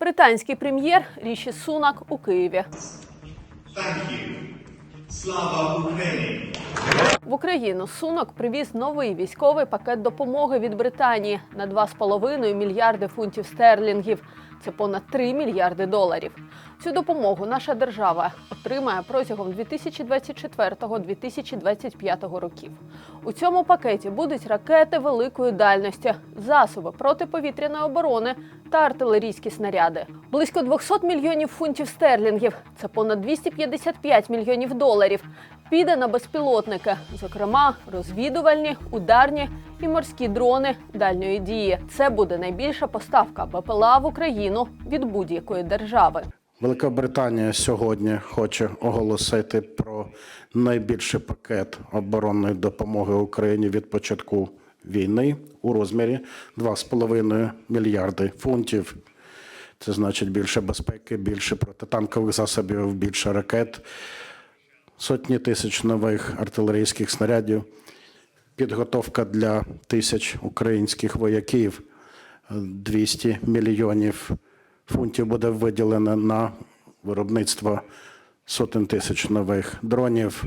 Британський прем'єр Ріші Сунак у Києві. Слава Україні! В Україну Сунок привіз новий військовий пакет допомоги від Британії на 2,5 мільярди фунтів стерлінгів. Це понад 3 мільярди доларів. Цю допомогу наша держава отримає протягом 2024-2025 років. У цьому пакеті будуть ракети великої дальності, засоби протиповітряної оборони та артилерійські снаряди. Близько 200 мільйонів фунтів стерлінгів. Це понад 255 мільйонів доларів. Піде на безпілотники, зокрема розвідувальні, ударні і морські дрони дальньої дії. Це буде найбільша поставка БПЛА в Україну від будь-якої держави. Велика Британія сьогодні хоче оголосити про найбільший пакет оборонної допомоги Україні від початку війни у розмірі 2,5 мільярди фунтів. Це значить більше безпеки, більше протитанкових засобів, більше ракет, сотні тисяч нових артилерійських снарядів, підготовка для тисяч українських вояків, 200 мільйонів фунтів буде виділено на виробництво сотень тисяч нових дронів.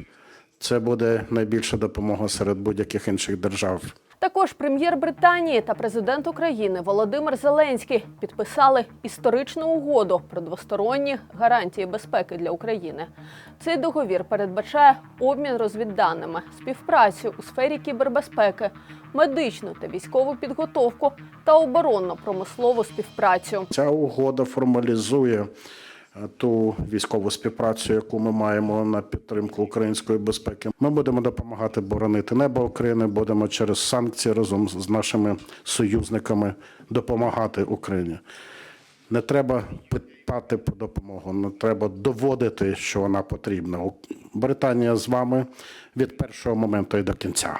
Це буде найбільша допомога серед будь-яких інших держав. Також прем'єр Британії та президент України Володимир Зеленський підписали історичну угоду про двосторонні гарантії безпеки для України. Цей договір передбачає обмін розвідданими, співпрацю у сфері кібербезпеки, медичну та військову підготовку та оборонно-промислову співпрацю. Ця угода формалізує ту військову співпрацю, яку ми маємо на підтримку української безпеки. Ми будемо допомагати боронити небо України, будемо через санкції разом з нашими союзниками допомагати Україні. Не треба питати про допомогу, не треба доводити, що вона потрібна. Британія з вами від першого моменту і до кінця.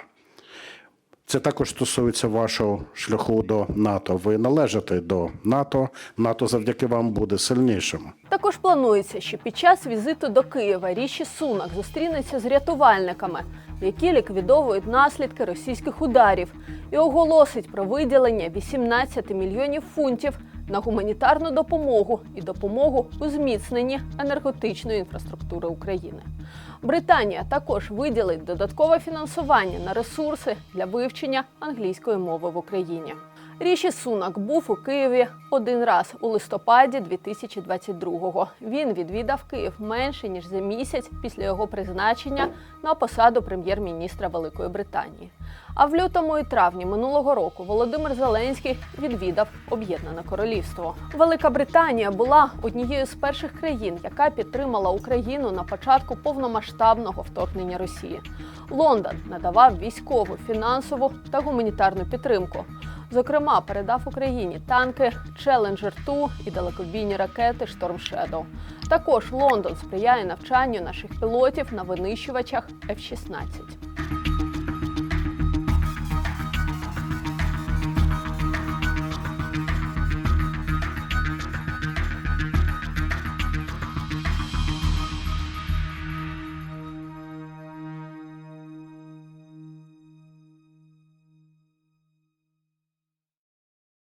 Це також стосується вашого шляху до НАТО. Ви належите до НАТО. НАТО завдяки вам буде сильнішим. Також планується, що під час візиту до Києва Ріші Сунак зустрінеться з рятувальниками, які ліквідовують наслідки російських ударів, і оголосить про виділення 18 мільйонів фунтів на гуманітарну допомогу і допомогу у зміцненні енергетичної інфраструктури України. Британія також виділить додаткове фінансування на ресурси для вивчення англійської мови в Україні. Ріші Сунак був у Києві один раз у листопаді 2022-го. Він відвідав Київ менше ніж за місяць після його призначення на посаду прем'єр-міністра Великої Британії. А в лютому і травні минулого року Володимир Зеленський відвідав Об'єднане Королівство. Велика Британія була однією з перших країн, яка підтримала Україну на початку повномасштабного вторгнення Росії. Лондон надавав військову, фінансову та гуманітарну підтримку. Зокрема, передав Україні танки Challenger 2 і далекобійні ракети Storm Shadow. Також Лондон сприяє навчанню наших пілотів на винищувачах F-16.